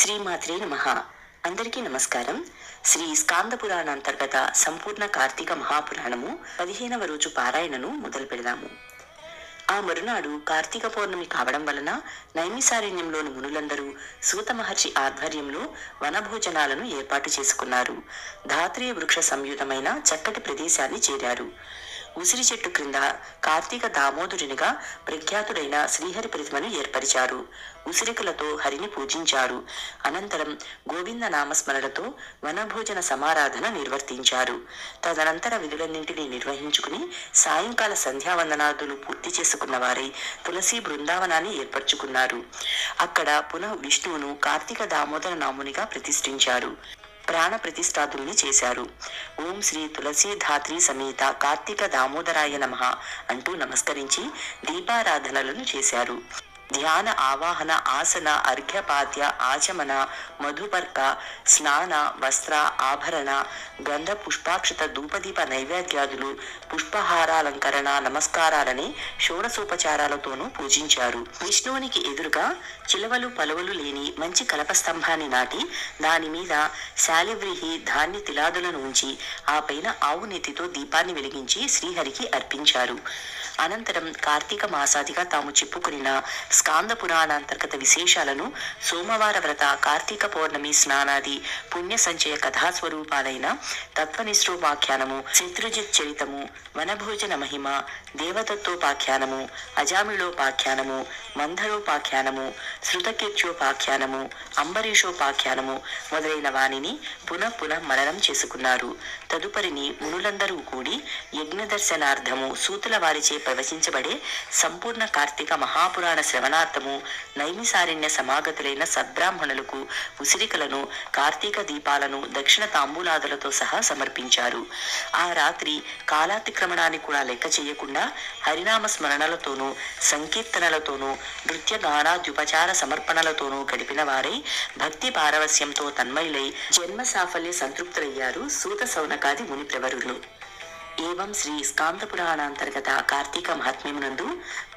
శ్రీమాత్రే నమ. అందరికీ నమస్కారం. శ్రీ స్కాంద పురాణ అంతర్గత సంపూర్ణ కార్తీక మహాపురాణము పదిహేనవ రోజు పారాయణను మొదలు పెడదాము. ఆ మరునాడు కార్తీక పౌర్ణమి కావడం వలన నైమిసారణ్యంలోని మునులందరూ సూత మహర్షి ఆధ్వర్యంలో వనభోజనాలను ఏర్పాటు చేసుకున్నారు. ధాత్రీయ వృక్ష సంయుతమైన చక్కటి ప్రదేశాన్ని చేరారు. ఉసిరి చెట్టు క్రింద కార్తీక దామోదరునిగా ప్రఖ్యాతుడైన శ్రీహరి ప్రతిమను ఏర్పరిచారు. ఉసిరికలతో హరిని పూజించారు. అనంతరం గోవింద నామస్మరణతో వనభోజన సమారాధన నిర్వర్తించారు. తదనంతర విధులన్నింటినీ నిర్వహించుకుని సాయంకాల సంధ్యావందనాదులు పూర్తి చేసుకున్న వారై తులసి బృందావనాన్ని ఏర్పరచుకున్నారు. అక్కడ పునః విష్ణువును కార్తీక దామోదర నామునిగా ప్రతిష్ఠించారు. ప్రాణ ప్రతిష్ఠాతుల్ని చేశారు. ఓం శ్రీ తులసి ధాత్రి సమేత కార్తీక దామోదరాయ నమః అంటూ నమస్కరించి దీపారాధనలను చేశారు. ధ్యాన ఆవాహన ఆసన అర్ఘ్యపాద్య ఆచమన మధుపర్క స్నాన వస్త్ర ఆభరణ గంధ పుష్పాక్షత ధూపదీప నైవేద్యాదులు పుష్పహారాలంకరణ నమస్కారాలని షోడసోపచారాలతోనూ పూజించారు. విష్ణువునికి ఎదురుగా చిలవలు పలువలు లేని మంచి కలప స్తంభాన్ని నాటి దాని మీద శాలివ్రీహి ధాన్య తిలాదులను ఉంచి ఆ పైన ఆవు నెత్తితో దీపాన్ని వెలిగించి శ్రీహరికి అర్పించారు. అనంతరం కార్తీక మాసాదిగా తాము చెప్పుకుని స్కాంద పురాణ అంతర్గత విశేషాలను సోమవార వ్రత కార్తీక పౌర్ణమి స్నానాది పుణ్య సంచయ కథాస్వరూపాలైన తత్వనిష్ఠోపాఖ్యానము శత్రుజిత్ చరితము వనభోజన మహిమ దేవతత్వోపాఖ్యానము అజామిళోపాఖ్యానము మంధరోపాఖ్యానము శృతకీర్త్యోపాఖ్యానము అంబరీషోపాఖ్యానము మొదలైన వానిని పునః పునః మననం చేసుకున్నారు. తదుపరిని మునులందరూ కూడి యజ్ఞ దర్శనార్థము సూతుల వారిచే ప్రవచించబడే సంపూర్ణ కార్తీక మహాపురాణ శ్రవణార్థము నైమిసారణ్య సమాగతులైన సద్బ్రాహ్మణులకు ఉసిరికలను కార్తీక దీపాలను దక్షిణ తాంబూలాదులతో సహా సమర్పించారు. ఆ రాత్రి కాలాతిక్రమణాన్ని కూడా లెక్క చేయకుండా హరినామ స్మరణలతోనూ సంకీర్తనలతోనూ నృత్య గానాద్యుపచార సమర్పణలతోనూ గడిపిన వారై భక్తి పారవస్యంతో తన్మయులై జన్మ సాఫల్య సంతృప్తులయ్యారు సూత సౌనకాది ముని ప్రవరులు ఏవం శ్రీ స్కాంత పురాణాంతర్గత కార్తీక మహాత్మ్యమునందు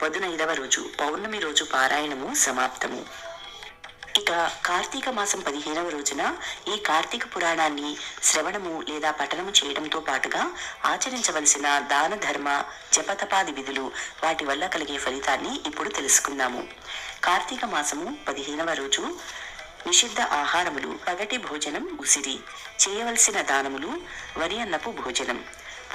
పదునైదవ రోజు పౌర్ణమి రోజు పారాయణము సమాప్తము. ఇక కార్తీక మాసం పదిహేనవ రోజున ఈ కార్తీక పురాణాన్ని శ్రవణము లేదా పఠనము చేయడంతో పాటుగా ఆచరించవలసిన దాన ధర్మ జపతపాది విధులు వాటి వల్ల కలిగే ఫలితాన్ని ఇప్పుడు తెలుసుకుందాము. కార్తీక మాసము పదిహేనవ రోజు నిషిద్ధ ఆహారములు పగటి భోజనం ఉసిరి చేయవలసిన దానములు వరి అన్నపు భోజనం.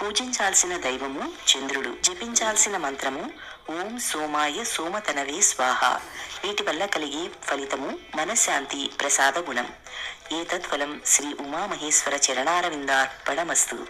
పూజించాల్సిన దైవము చంద్రుడు. జపించాల్సిన మంత్రము ఓం సోమాయ సోమతనవే స్వాహ. వీటి వల్ల కలిగే ఫలితము మనశ్శాంతి ప్రసాద గుణం. ఏతత్ఫలం శ్రీ ఉమామహేశ్వర చరణారవిందార్పణమస్తు.